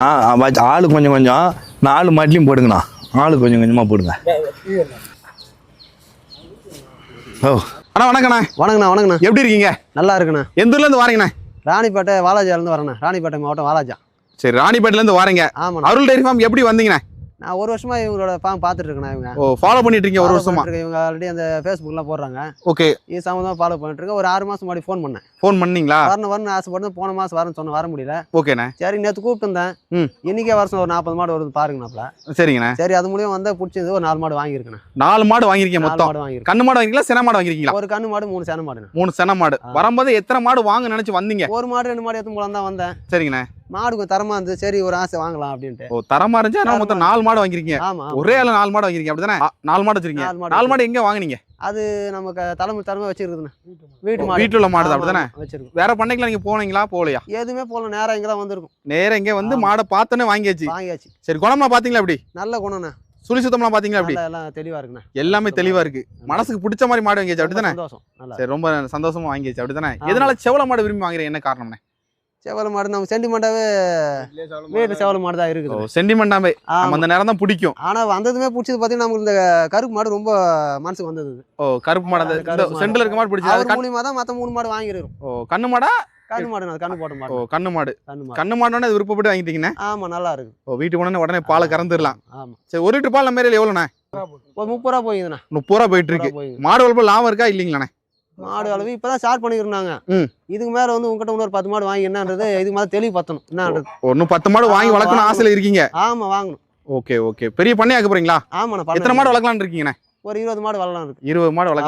ஆ ஆளு கொஞ்சம் கொஞ்சம். நாலு மாட்டிலையும் போடுங்கண்ணா. ஆளு கொஞ்சம் கொஞ்சமாக போடுங்க. ஓ. அண்ணா வணக்கண்ணா. வணக்கண்ணா வணக்கண்ணா. எப்படி இருக்கீங்க? நல்லா இருக்குண்ணா. எந்த ஊர்ல இருந்து வாரீங்கண்ணா? ராணிப்பேட்டை வாலாஜாலேருந்து வரேண்ணா. ராணிப்பேட்டை மாவட்டம் வாலாஜா சரி ராணிப்பேட்ல இருந்து வாரீங்க. ஆமாண்ணா. அருள் டைரி ஃபார்ம் எப்படி வந்தீங்கண்ணா? நான் ஒரு வருஷமா இவங்களோட ஃபார்ம் பார்த்துட்டு இருக்கேண்ணா இவங்க. ஓ ஃபாலோ பண்ணிட்டு இருக்கீங்க ஒரு வருஷமா? இருக்கேன். இவங்க ஆல்ரெடி அந்த ஃபேஸ்புக்லாம் போடுறாங்க. ஓகே. இது சம்மந்தமாக ஃபாலோ பண்ணிட்டு இருக்கேன் ஒரு ஆறு மாதம் முன்னாடி ஃபோன் பண்ணேன். ஃபோன் பண்ணீங்களா? வரணும் வரணும் ஆசைப்பட்டு போன மாதம் வரேன்னு சொன்ன வர முடியல. ஓகேண்ணே. சரி நேற்று கூப்பிட்டு இருந்தேன் ம். இன்னைக்கே வருஷம் ஒரு நாற்பது மாடு வருது பாருங்கண்ணாப்ல சரிங்கண்ணே. சரி அது மூலியம் வந்தால் பிடிச்சது ஒரு நாலு மாடு வாங்கியிருக்கேண்ணா. நாலு மாடு வாங்கிருக்கீங்க நாலு மொத்தம். மாடு வாங்கியிருக்கேன். கண்ணு மாடு வாங்கிருக்கீங்களா சென மாடு வாங்கிருக்கீங்களா ஒரு கண்ணு மாடு மூணு சேன மாடுண்ணா. மூணு சென மாடு. வரும்போது எத்தனை மாடு வாங்க நினைச்சு வந்தீங்க? ஒரு மாடு ரெண்டு மாடு எடுத்து போலாம் தான் வந்தேன். சரிங்கண்ணே. மாடு கொஞ்சம் தரமா இருந்து சரி ஒரு ஆசை வாங்கலாம் அப்படின்ட்டு. ஓ தரமா இருந்துச்சு ஆனா மொத்தம் நாலு மாடு வாங்கிருக்கீங்க ஆமா. ஒரே ஆளு நாலு மாடு வாங்கிருக்கீங்க அப்படிதானே? நாலு மாடு வச்சிருக்கீங்க. நாலு மாடு எங்க வாங்குனீங்க? அது நமக்கு தலைமை தரமா வச்சிருக்குதுண்ணா. வீட்டு மாடு. வீட்டுல உள்ள மாடு அப்படிதானே? வச்சிருக்கோம். வேற பண்ணைக்குலாம் நீங்க போனீங்களா? போகலையா? எதுவுமே போல நேரம் இங்க தான் வந்திருக்கும். நேரா இங்க வந்து. மாடை பார்த்தோன்னே வாங்கியாச்சு. வாங்கியாச்சு. சரி குணமா பாத்தீங்களா எப்படி? நல்ல குணம்ண்ணா. சுழி சுத்தம்லாம் பாத்தீங்களா நல்லா எல்லாம் தெளிவா இருக்குண்ணா. எல்லாமே தெளிவா இருக்கு. மனசுக்கு பிடிச்ச மாதிரி மாடு வாங்கியாச்சு அப்படிதானே? சரி ரொம்ப சந்தோஷமா வாங்கியாச்சு அப்படிதானே. எதனால செவல மாடு விரும்பி வாங்குறீங்க? என்ன காரணம்னே செவல மாடு நம்ம சென்டிமெண்டாவே வீட்டு செவல மாடு தான் ஓ இருக்குது. நம்ம அந்த நேரம் தான் பிடிக்கும். ஆனா வந்ததுமே பிடிச்சது பாத்தீங்கன்னா நமக்கு இந்த கருப்பு மாடு ரொம்ப மனசுக்கு வந்தது. ஓ கருப்பு மாடு. சென்டர்ல இருக்க மாடு பிடிச்சது? அது அவர் கண்- மூலியமா தான் மத்த மூணு மாடு வாங்கிருக்கோம் ஓ கண்ணு மாடா? கண்ணு மாடு கண்ணு போட்ட ஓ மாடு. கண்ணு மாடு. கண்ணு மாடு. கண்ணு இது விருப்பப்பட்டு வாங்கிட்டீங்கண்ணே? ஆமா நல்லா இருக்கு. ஓ வீட்டுக்கு போனோடனே உடனே பாலை கறந்துடலாம். ஆமா. சரி ஒரு லிட்டர் பால் நம்ம ஏரியால எவ்வளோண்ணே? ஒரு முப்பது ரூபா போயிதுண்ணா முப்பது ரூபா போயிட்டு இருக்கு. மாடு வளர்ப்பு லாபம் இருக்கா இல்லைங்களாண்ணே? மாடு அளவு. இப்பதான் ஸ்டார்ட் பண்ணிருந்தாங்க. இதுக்கு மேல வந்து உங்ககிட்ட இன்னொரு பத்து மாடு வாங்கி என்னன்றது இதுக்கு மேல தெளிவு பத்தணும். என்னன்றது? ஒன்னும் பத்து மாடு வாங்கி ஆமா, வளர்க்கணும். ஆசையில இருக்கீங்க? ஆமா வாங்கணும். Okay okay. பெரிய பண்ணையாக்க போறீங்களா? ஆமாண்ணா எத்தனை மாடு வளர்க்கலாம்னு இருக்கீங்கண்ணே? ஒரு இருபது மாடு வளரலாம் இருக்கு. இருபது மாடு வளர்க்க